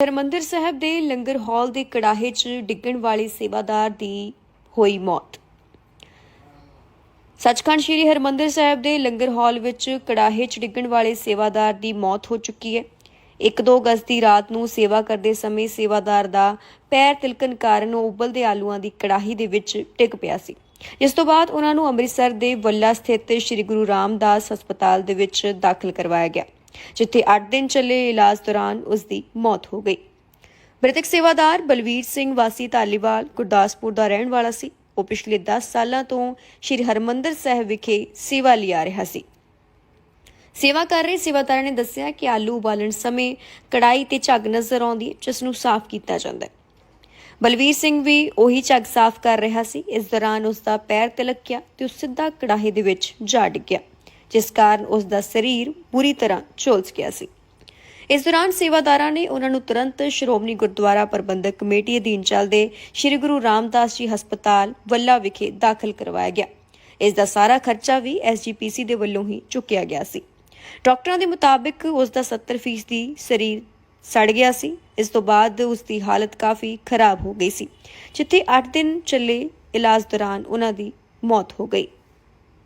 ਹਰਮੰਦਰ ਸਾਹਿਬ ਦੇ ਲੰਗਰ ਹਾਲ ਦੇ ਕੜਾਹੇ 'ਚ ਡਿੱਗਣ ਵਾਲੇ ਸੇਵਾਦਾਰ ਦੀ ਹੋਈ ਮੌਤ। ਸੱਚਖੰਡ ਸ੍ਰੀ ਹਰਮੰਦਰ ਸਾਹਿਬ ਦੇ ਲੰਗਰ ਹਾਲ ਵਿੱਚ ਕੜਾਹੇ 'ਚ ਡਿੱਗਣ ਵਾਲੇ ਸੇਵਾਦਾਰ ਦੀ ਮੌਤ ਹੋ ਚੁੱਕੀ ਹੈ। 1-2 ਅਗਸਤ ਦੀ ਰਾਤ ਨੂੰ ਸੇਵਾ ਕਰਦੇ ਸਮੇਂ ਸੇਵਾਦਾਰ ਦਾ ਪੈਰ ਤਿਲਕਣ ਕਾਰਨ ਉਹ ਉਬਲਦੇ ਆਲੂਆਂ ਦੀ ਕੜਾਹੀ ਦੇ ਵਿੱਚ ਡਿੱਗ ਪਿਆ ਸੀ। ਜਿਸ ਤੋਂ ਬਾਅਦ ਉਹਨਾਂ ਨੂੰ ਅੰਮ੍ਰਿਤਸਰ ਦੇ ਵੱਲਾ ਸਥਿਤ ਸ੍ਰੀ ਗੁਰੂ ਰਾਮਦਾਸ ਹਸਪਤਾਲ ਦੇ ਵਿੱਚ ਦਾਖਲ ਕਰਵਾਇਆ ਗਿਆ। ਜਿੱਥੇ 8 ਦਿਨ ਚੱਲੇ ਇਲਾਜ ਦੌਰਾਨ ਉਸ ਦੀ ਮੌਤ ਹੋ ਗਈ। ਮ੍ਰਿਤਕ ਸੇਵਾਦਾਰ ਬਲਵੀਰ ਸਿੰਘ ਵਾਸੀ ਧਾਲੀਵਾਲ ਗੁਰਦਾਸਪੁਰ ਦਾ ਰਹਿਣ ਵਾਲਾ ਸੀ। ਉਹ ਪਿਛਲੇ 10 ਸਾਲਾਂ ਤੋਂ ਸ੍ਰੀ ਹਰਮੰਦਰ ਸਾਹਿਬ ਵਿਖੇ ਸੇਵਾ ਲਿਆ ਰਿਹਾ ਸੀ। ਸੇਵਾ ਕਰ ਰਹੇ ਸੇਵਾਦਾਰਾਂ ਨੇ ਦੱਸਿਆ ਕਿ ਆਲੂ ਉਬਾਲਣ ਸਮੇਂ ਕੜਾਈ ਤੇ ਝੱਗ ਨਜ਼ਰ ਆਉਂਦੀ ਹੈ, ਜਿਸ ਨੂੰ ਸਾਫ਼ ਕੀਤਾ ਜਾਂਦਾ ਹੈ। ਬਲਵੀਰ ਸਿੰਘ ਵੀ ਉਹੀ ਝੱਗ ਸਾਫ਼ ਕਰ ਰਿਹਾ ਸੀ। ਇਸ ਦੌਰਾਨ ਉਸ ਦਾ ਪੈਰ ਤਿਲਕ ਗਿਆ ਤੇ ਉਹ ਸਿੱਧਾ ਕੜਾਹੀ ਦੇ ਵਿੱਚ ਜਾ ਡਿੱਗਿਆ ਜਿਸ ਕਾਰਨ ਉਸ ਦਾ ਸਰੀਰ ਪੂਰੀ ਤਰ੍ਹਾਂ ਝੁਲਸ ਗਿਆ ਸੀ। ਇਸ ਦੌਰਾਨ ਸੇਵਾਦਾਰਾਂ ਨੇ ਉਹਨਾਂ ਨੂੰ ਤੁਰੰਤ ਸ਼੍ਰੋਮਣੀ ਗੁਰਦੁਆਰਾ ਪ੍ਰਬੰਧਕ ਕਮੇਟੀ ਅਧੀਨ ਚੱਲਦੇ ਸ੍ਰੀ ਗੁਰੂ ਰਾਮਦਾਸ ਜੀ ਹਸਪਤਾਲ ਵੱਲਾ ਵਿਖੇ ਦਾਖਲ ਕਰਵਾਇਆ ਗਿਆ। ਇਸ ਦਾ ਸਾਰਾ ਖਰਚਾ ਵੀ ਐਸਜੀਪੀਸੀ ਦੇ ਵੱਲੋਂ ਹੀ ਚੁੱਕਿਆ ਗਿਆ ਸੀ। ਡਾਕਟਰਾਂ ਦੇ ਮੁਤਾਬਿਕ ਉਸ ਦਾ 70% ਦੀ ਸਰੀਰ ਸੜ ਗਿਆ ਸੀ। ਇਸ ਤੋਂ ਬਾਅਦ ਉਸ ਦੀ ਹਾਲਤ ਕਾਫੀ ਖਰਾਬ ਹੋ ਗਈ ਸੀ। ਜਿੱਥੇ 8 ਦਿਨ ਚੱਲੇ ਇਲਾਜ ਦੌਰਾਨ ਉਹਨਾਂ ਦੀ ਮੌਤ ਹੋ ਗਈ।